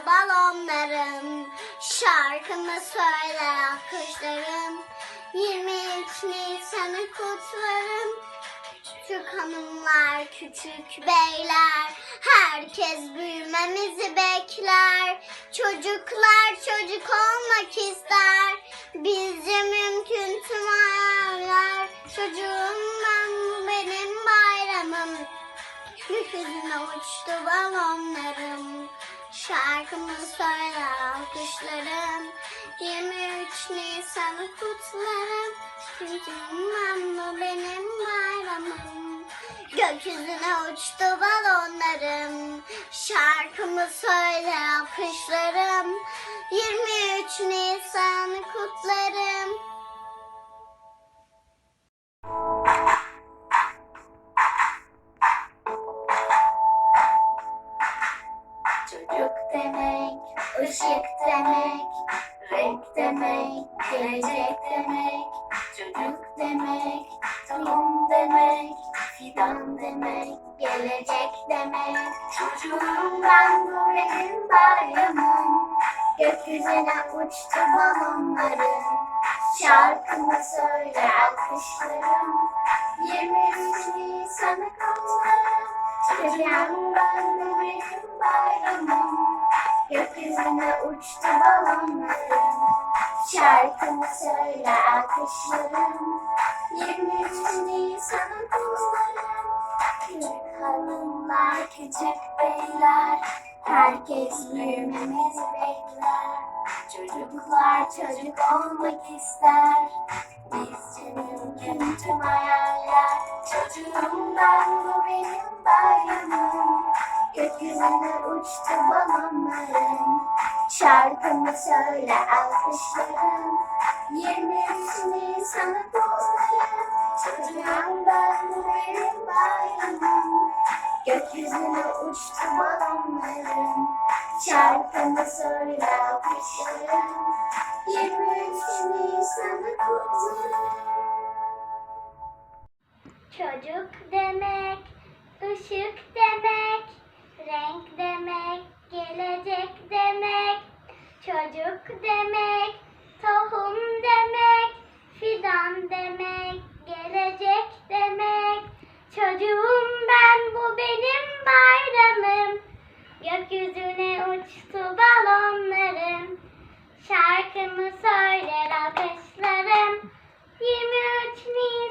Uçtu balonlarım. Şarkımı söyler alkışlarım. 23 Nisan'ı kutlarım. Küçük hanımlar, küçük beyler, herkes büyümemizi bekler. Çocuklar çocuk olmak ister, bizce mümkün tüm hayaller. Çocuğum ben bu benim bayramım, gökyüzüne uçtu balonlarım. Şarkımı söyler alkışlarım, 23 Nisan'ı kutlarım. Ben bu benim bayramım. Gökyüzüne uçtu balonlarım. Şarkımı söyler alkışlarım. 23 Nisan'ı kutlarım. Işık demek, renk demek, gelecek demek. Çocuk demek, tohum demek, fidan demek, gelecek demek. Çocuğum ben bu benim bayramım. Gökyüzüne uçtu balonlarım. Şarkımı söyle alkışlarım. 23 Nisan'ı kutlarım. Çocuğum ben bu benim bayramım. Gökyüzüne uçtu balonlarım. Şarkımı söyle alkışlarım. 23 Nisan'ı kutlarım. Küçük hanımlar, küçük beyler. Herkes büyümemizi bekler. Çocuklar çocuk olmak ister. Bizce mümkün tüm hayaller. Çocuğum ben bu benim bayramım. Gökyüzüne uçtu balonlarım. Şarkımı söyle alkışlarım. 23 Nisan'ı kutlarım. Çocuğum ben benim bayramım. Gökyüzüne uçtu balonlarım. Şarkımı söyle alkışlarım. 23 Nisan'ı kutlarım. Çocuk demek, ışık demek, renk demek, gelecek demek. Çocuk demek, tohum demek, fidan demek, gelecek demek. Çocuğum ben bu benim bayramım. Gökyüzüne uçtu balonlarım. Şarkımı söyler alkışlarım. 23 Nisan'ı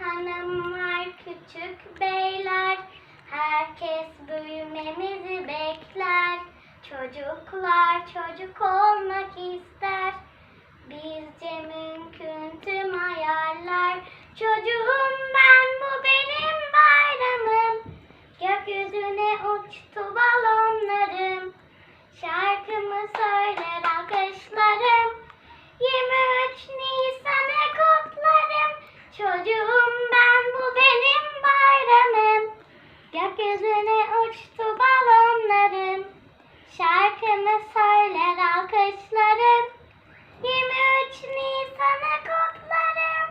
hanımlar, küçük beyler, herkes büyümemizi bekler. Çocuklar çocuk olmak ister. Bizce mümkün tüm hayaller. Çocuğum ben bu benim bayramım. Gökyüzüne uçtu balonlarım. Şarkımı söyler alkışlarım. 23 Nisan'ı kutlarım. Çocuğum Gökyüzüne uçtu balonlarım. Şarkımı söyler alkışlarım. 23 Nisan'ı kutlarım.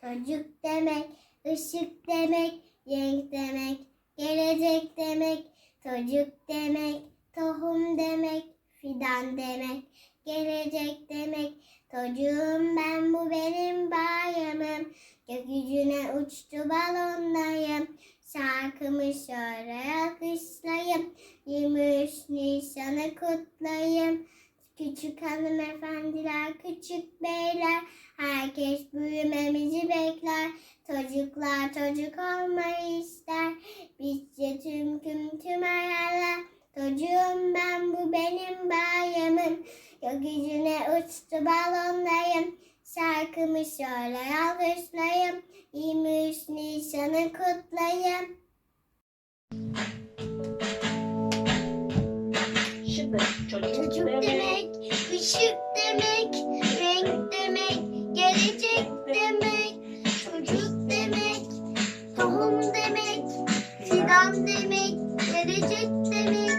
Çocuk demek, ışık demek, renk demek, gelecek demek. Çocuk demek, tohum demek, fidan demek, gelecek demek. Çocuğum ben bu benim bayramım. Gökyüzüne uçtu balonlarım. Şarkımı şöyle alkışlayayım. 23 Nisan'ı kutlayayım. Küçük hanımefendiler, küçük beyler, herkes büyümemizi bekler. Çocuklar çocuk olmayı ister. Bizce tüm tüm tüm hayaller. Çocuğum ben bu benim bayramım. Gökyüzüne uçtu balondayım. Şarkımı şöyle alkışlayayım. 23 Nisan'ı kutlayayım. Şıpır, çocuk, çocuk demek, demek, ışık demek, renk demek, gelecek demek, çocuk demek, tohum demek, fidan demek, gelecek demek,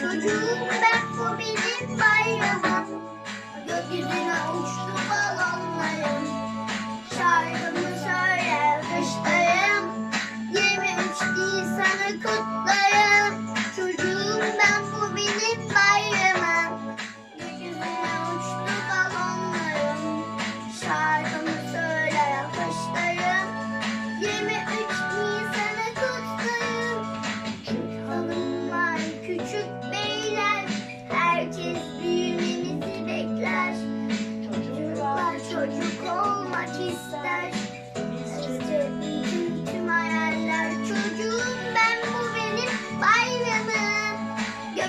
çocuğum ben bu benim bayramım. Gökyüzüne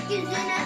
yüzüne